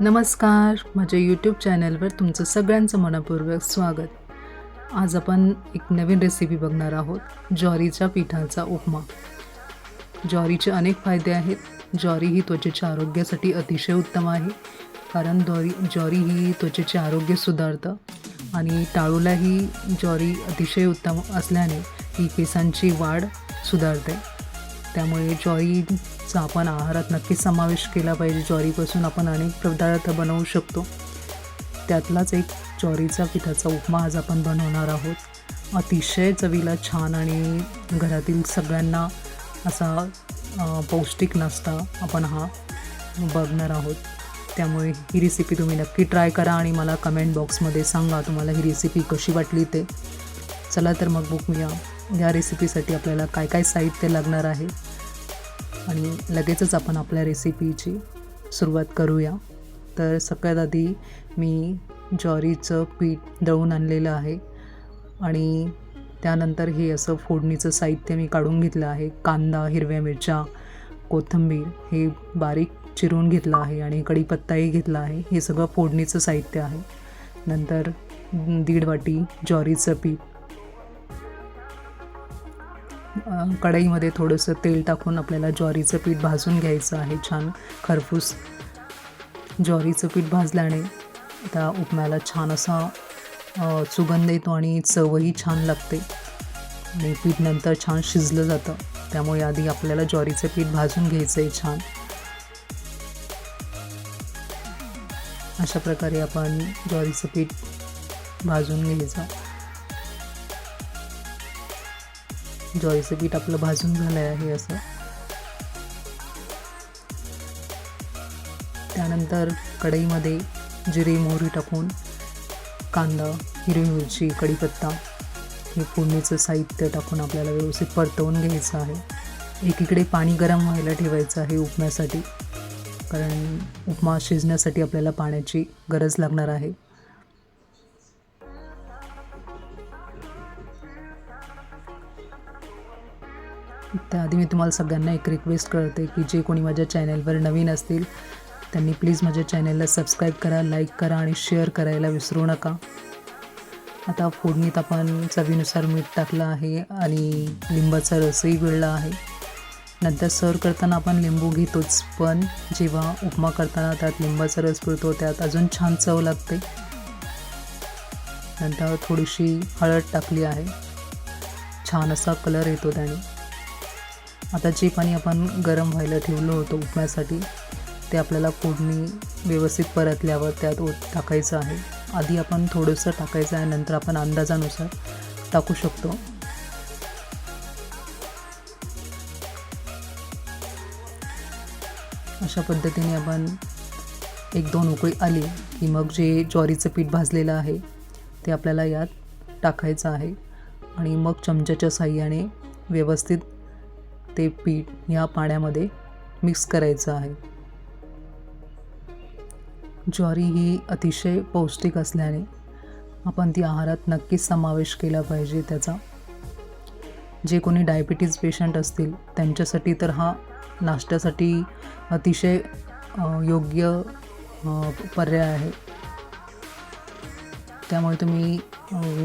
नमस्कार. माझ्या यूट्यूब चॅनलवर तुमचं सगळ्यांचं मनपूर्वक स्वागत. आज आपण एक नवीन रेसिपी बघणार आहोत ज्वारीच्या पिठाचा उपमा. ज्वारीचे अनेक फायदे आहेत. ज्वारी ही त्वचेच्या आरोग्यासाठी अतिशय उत्तम आहे कारण द्वारी ज्वारी ही त्वचेचे आरोग्य सुधारतं आणि टाळूलाही ज्वारी अतिशय उत्तम असल्याने ही केसांची वाढ सुधारते. त्यामुळे ज्वारीचा आपण आहारात नक्कीच समावेश केला पाहिजे. ज्वारीपासून आपण अनेक पदार्थ बनवू शकतो. त्यातलाच एक ज्वारीचा पिठाचा उपमा आज आपण बनवणार आहोत. अतिशय चवीला छान आणि घरातील सगळ्यांना असा पौष्टिक नाश्ता आपण हा बघणार आहोत. त्यामुळे ही रेसिपी तुम्ही नक्की ट्राय करा आणि मला कमेंट बॉक्समध्ये सांगा तुम्हाला ही रेसिपी कशी वाटली ते. चला तर मग बघूया. या रेसिपीसाठी आपल्याला काय काय साहित्य लागणार आहे? आणि लगेचच आपण आपल्या रेसिपीची सुरुवात करूया. तर सगळ्यात आधी मी ज्वारीचं पीठ दळून आणलेलं आहे. आणि त्यानंतर हे असं फोडणीचं साहित्य मी काढून घेतलं आहे. कांदा हिरव्या मिरच्या कोथिंबीर हे बारीक चिरून घेतलं आहे आणि कढीपत्ताही घेतला आहे. हे सगळं फोडणीचं साहित्य आहे. नंतर दीड वाटी ज्वारीचं पीठ कढईमध्ये थोडंसं तेल टाकून आपल्याला ज्वारीचं पीठ भाजून घ्यायचं आहे छान. खरपूस ज्वारीचं पीठ भाजल्याने त्या उपम्याला छान असा सुगंध येतो आणि चवही छान लागते. आणि पीठ नंतर छान शिजलं जातं. त्यामुळे आधी आपल्याला ज्वारीचं पीठ भाजून घ्यायचं आहे छान. अशा प्रकारे आपण ज्वारीचं पीठ भाजून घ्यायचं. जॉईचं पीठ आपलं भाजून झालं आहे असं. त्यानंतर कढईमध्ये जिरे मोहरी टाकून कांदा हिरवी मिरची कढीपत्ता हे फोडणीचं साहित्य टाकून आपल्याला व्यवस्थित परतवून घ्यायचं आहे. एकीकडे पाणी गरम व्हायला ठेवायचं आहे उपम्यासाठी कारण उपमा शिजण्यासाठी आपल्याला पाण्याची गरज लागणार आहे. त्याआधी मी तुम्हाला सगळ्यांना एक रिक्वेस्ट करते की जे कोणी माझ्या चॅनलवर नवीन असतील त्यांनी प्लीज माझ्या चॅनलला सबस्क्राईब करा लाईक करा आणि शेअर करायला विसरू नका. आता फोडणीत आपण चवीनुसार मीठ टाकलं आहे आणि लिंबाचा रसही गिळला आहे. नंतर सर्व करताना आपण लिंबू घेतोच पण जेव्हा उपमा करताना त्यात लिंबाचा रस पिळतो त्यात अजून छान चव लागते. नंतर थोडीशी हळद टाकली आहे. छान असा कलर येतो त्याने. आता जे पाणी आपण गरम व्हायला ठेवलं होतं उपम्यासाठी ते आपल्याला फोडणी व्यवस्थित परतल्यावर त्यात ओत टाकायचं आहे. आधी आपण थोडंसं टाकायचं आहे नंतर आपण अंदाजानुसार टाकू शकतो. अशा पद्धतीने आपण एक दोन उकळी आली की मग जे ज्वारीचं पीठ भाजलेलं आहे ते आपल्याला यात टाकायचं आहे. आणि मग चमच्याच्या साह्याने व्यवस्थित ते पीठ या पाण्यामध्ये मिक्स करायचं आहे. ज्वारी ही अतिशय पौष्टिक असल्याने आपण ती आहारात नक्कीच समावेश केला पाहिजे त्याचा. जे कोणी डायबिटीज पेशंट असतील त्यांच्यासाठी तर हा नाश्त्यासाठी अतिशय योग्य पर्याय आहे. त्यामुळे तुम्ही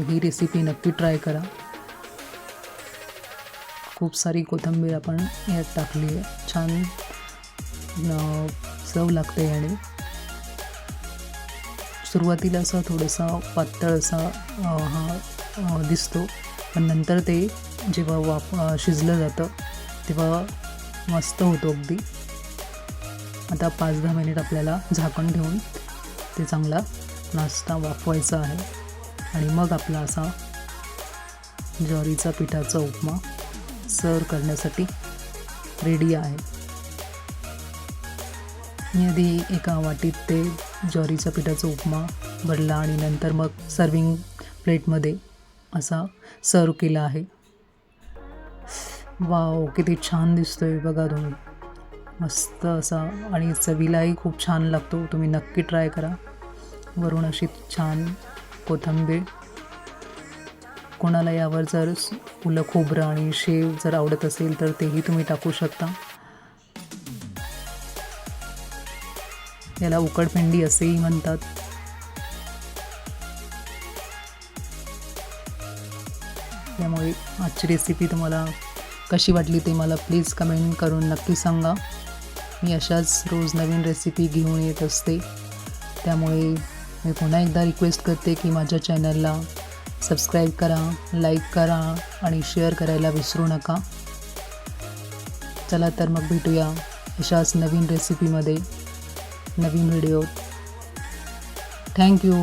ही रेसिपी नक्की ट्राय करा. खूप सारी कोथिंबीर आपण यात टाकली आहे. छान चव लागते याने. सुरुवातीला असं थोडंसं पातळ असा हा दिसतो. पण नंतर ते जेव्हा वाप शिजलं जातं तेव्हा मस्त होतो अगदी. आता पाच दहा मिनिट आपल्याला झाकण ठेवून ते चांगला नाश्ता वाफवायचा आहे. आणि मग आपला असा ज्वारीचा पिठाचा उपमा. सर्व करण्यासाठी रेडी आहे. मी आधी एका वाटीत ते ज्वारीच्या पिठाचा उपमा भरला आणि नंतर मग सर्विंग प्लेटमध्ये असा सर्व केला आहे. वाव किती छान दिसतोय बघा तुम्ही. मस्त असा आणि चवीलाही खूप छान लागतो. तुम्ही नक्की ट्राय करा. वरून अशी छान कोथिंबीर कोणाला यावर जर फुलं खोबरं आणि शेव जर आवडत असेल तर तेही तुम्ही टाकू शकता. याला उकडपेंडी असेही म्हणतात. त्यामुळे आजची रेसिपी तुम्हाला कशी वाटली ते मला प्लीज कमेंट करून नक्की सांगा. मी अशाच रोज नवीन रेसिपी घेऊन येत असते. त्यामुळे मी पुन्हा एकदा रिक्वेस्ट करते की माझ्या चॅनलला सबस्क्राईब करा लाईक करा आणि शेअर करायला विसरू नका. चला तर मग भेटूया अशाच नवीन रेसिपीमध्ये नवीन व्हिडिओ थँक्यू